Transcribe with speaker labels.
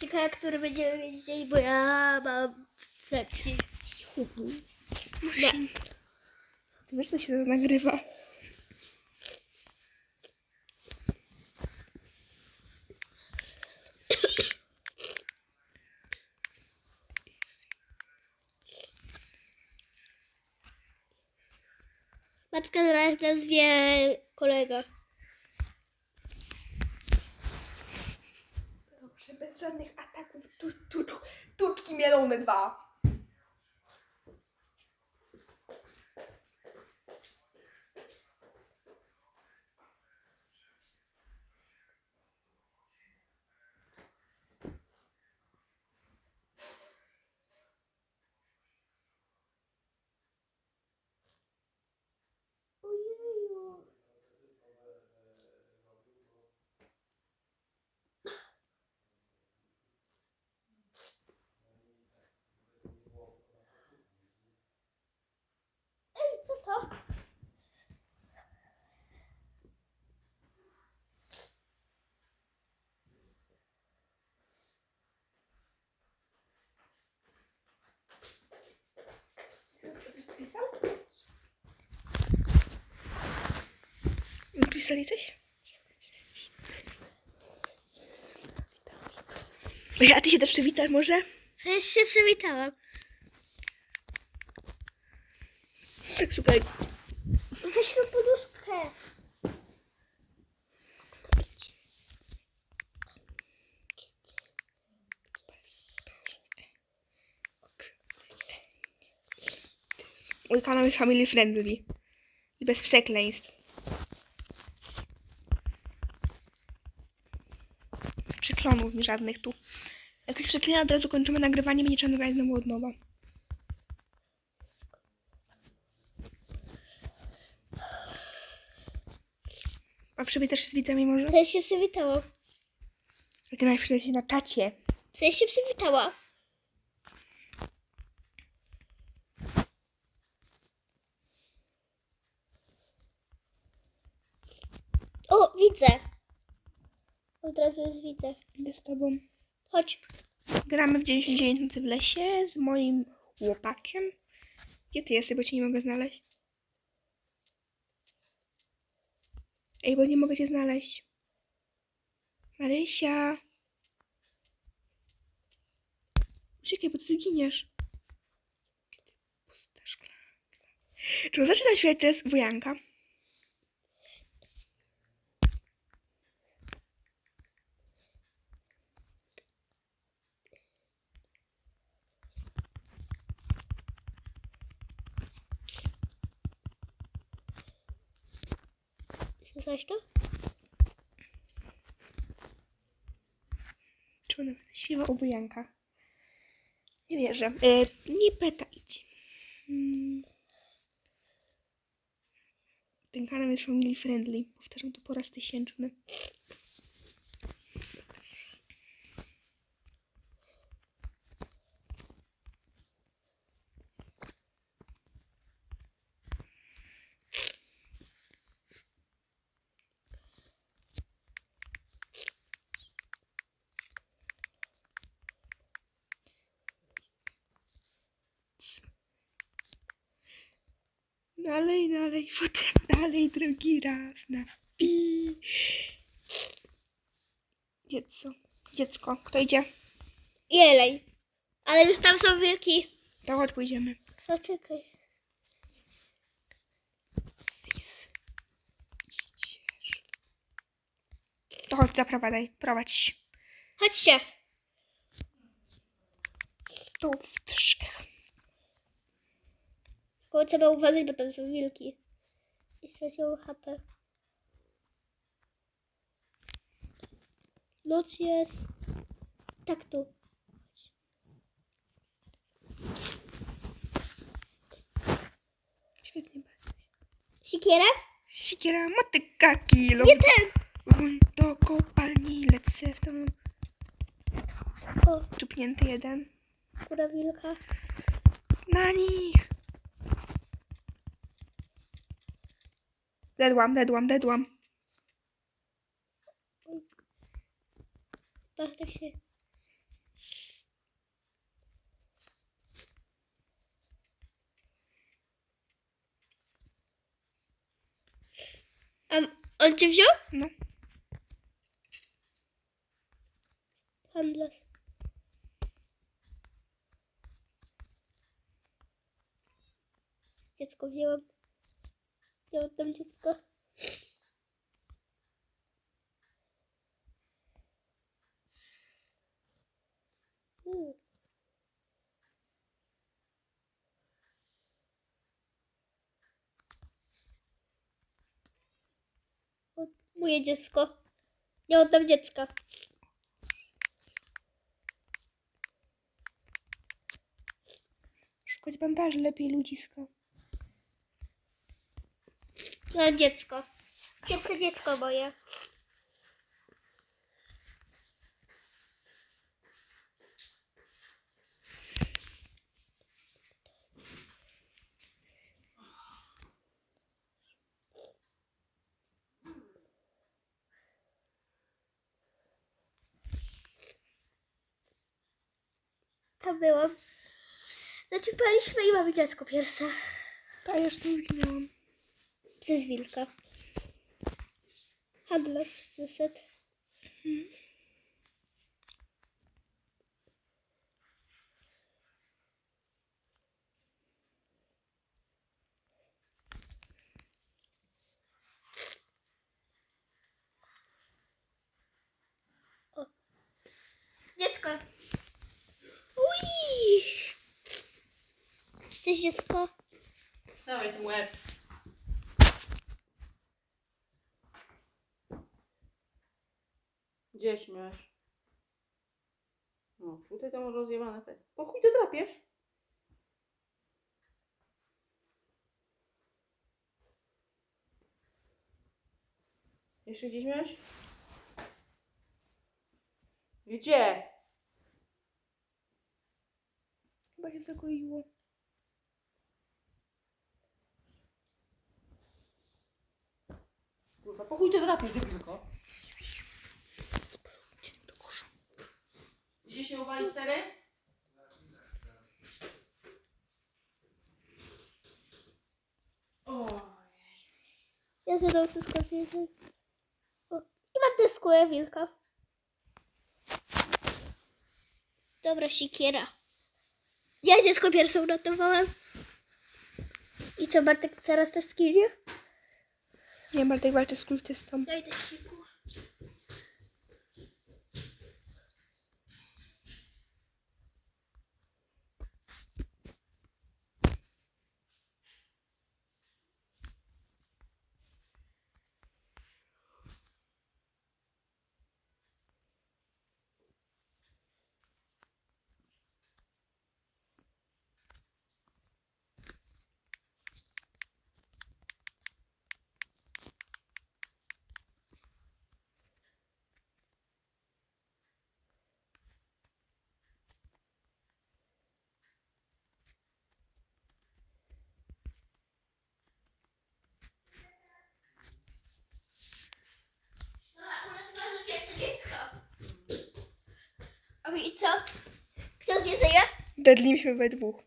Speaker 1: Ciekawe, który będziemy mieć dzień, bo ja mam lepszy.
Speaker 2: Muszę. Ty wiesz, to się nagrywa.
Speaker 1: Matka zaraz nazwie kolega.
Speaker 2: Proszę, bez żadnych ataków. Tu, tu, tu, tuczki mielone dwa. Napisali coś? A ty się też przywitasz może?
Speaker 1: Przecież się przywitałam.
Speaker 2: Szukaj.
Speaker 1: Weź tą poduszkę.
Speaker 2: Mój kanał jest family friendly. I bez przekleństw. Przeklonów mi żadnych tu. Jak ktoś przeklina, od razu kończymy nagrywanie, będzie trzeba nagrać znowu od nowa. A przywitasz się z witami może?
Speaker 1: Przecież się przywitałam.
Speaker 2: A ty masz przywitać się na czacie.
Speaker 1: Przecież się przywitała. O, widzę. Od razu jest widzę.
Speaker 2: Idę z tobą.
Speaker 1: Chodź.
Speaker 2: Gramy w 99 nocy w lesie z moim chłopakiem. Gdzie ty jesteś, bo cię nie mogę znaleźć? Ej, bo nie mogę cię znaleźć. Marysia. Czekaj, bo ty zginiesz. Pusta szklanka. Czy zaczyna świat teraz wojanka?
Speaker 1: Słyszałeś to?
Speaker 2: Czy ona śpiewa o? Nie wierzę. E, nie pytajcie. Hmm. Ten kanał jest family friendly. Powtarzam to po raz tysięczny. Dalej, dalej, potem dalej, drugi raz na pi. Dziecko. Dziecko. Kto idzie?
Speaker 1: Jeleń. Ale już tam są wilki.
Speaker 2: To chodź, pójdziemy.
Speaker 1: Poczekaj.
Speaker 2: Sis. Idziesz. To chodź, zaprowadzaj. Prowadź.
Speaker 1: Chodźcie.
Speaker 2: To w trzech.
Speaker 1: Tylko trzeba uważać, bo tam są wilki. I straciłam HP. Noc jest. Tak tu.
Speaker 2: Świetnie.
Speaker 1: Sikiera?
Speaker 2: Sikiera, motyka, kilo.
Speaker 1: Nie ten!
Speaker 2: Do kopalni, lecę w tą
Speaker 1: O,
Speaker 2: tupnięty jeden.
Speaker 1: skóra wilka.
Speaker 2: Na nich. Dead one, Dedłam, dedłam, dedłam.
Speaker 1: Tak, tak się. Um, on cię wziął?
Speaker 2: No.
Speaker 1: Handlarz. Dziecko wzięłam. Ja oddam dziecko. Mm. O, Moje dziecko. Ja oddam dziecka.
Speaker 2: Szukać bandaży lepiej ludziska.
Speaker 1: Ja dziecko. Pierwsze dziecko moje. Tam byłam. Zaczepaliśmy i mamy dziecko pierwsze.
Speaker 2: To ja już tam zginęłam.
Speaker 1: Przez wilka. Handlarz, niestety. O. Dziecko. Ui! Cześć dziecko.
Speaker 3: Dawaj ten łeb. Gdzie śmiesz? No, tutaj to może rozjebane fest. Po chuj to drapiesz? Jeszcze gdzieś miałeś? Gdzie?
Speaker 2: Chyba się zagoiło.
Speaker 3: Kurwa, po chuj to drapiesz, debilko? Gdzie się uwali stery? Oj.
Speaker 1: Ja zadam wszystko z jednym. O, i mam tę skórę wilka. Dobra, sikiera. Ja dziecko pierwszą uratowałam. I co, Bartek zaraz te skinie?
Speaker 2: Nie, Bartek walczy z kultystą.
Speaker 1: Ja idę siku. Dann
Speaker 2: liebe ich mich
Speaker 1: bei dem Buch.